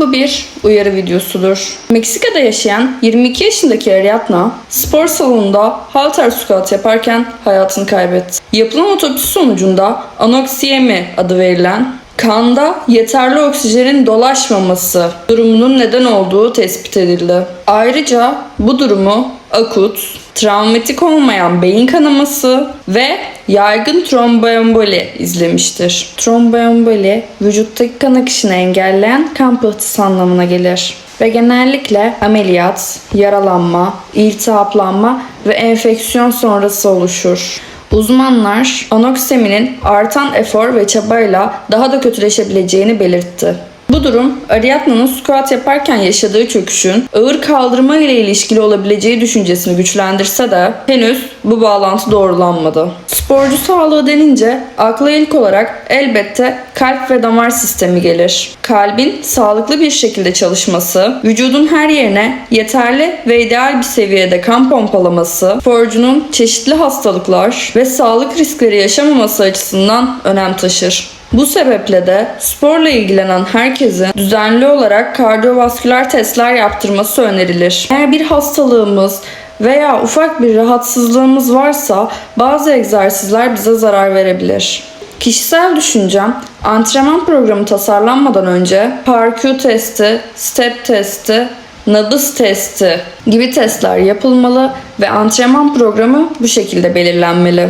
Bu bir uyarı videosudur. Meksika'da yaşayan 22 yaşındaki Ariadna, spor salonunda halter squat yaparken hayatını kaybetti. Yapılan otopsi sonucunda anoksiyemi adı verilen kanda yeterli oksijenin dolaşmaması durumunun neden olduğu tespit edildi. Ayrıca bu durumu akut, travmatik olmayan beyin kanaması ve yaygın tromboemboli izlemiştir. Tromboemboli, vücuttaki kan akışını engelleyen kan pıhtısı anlamına gelir ve genellikle ameliyat, yaralanma, iltihaplanma ve enfeksiyon sonrası oluşur. Uzmanlar anokseminin artan efor ve çabayla daha da kötüleşebileceğini belirtti. Bu durum Ariadna'nın squat yaparken yaşadığı çöküşün ağır kaldırma ile ilişkili olabileceği düşüncesini güçlendirse de henüz bu bağlantı doğrulanmadı. Sporcu sağlığı denince akla ilk olarak elbette kalp ve damar sistemi gelir. Kalbin sağlıklı bir şekilde çalışması, vücudun her yerine yeterli ve ideal bir seviyede kan pompalaması, sporcunun çeşitli hastalıklar ve sağlık riskleri yaşamaması açısından önem taşır. Bu sebeple de sporla ilgilenen herkesin düzenli olarak kardiyovasküler testler yaptırması önerilir. Eğer bir hastalığımız veya ufak bir rahatsızlığımız varsa bazı egzersizler bize zarar verebilir. Kişisel düşüncem antrenman programı tasarlanmadan önce PARQ testi, STEP testi, nabız testi gibi testler yapılmalı ve antrenman programı bu şekilde belirlenmeli.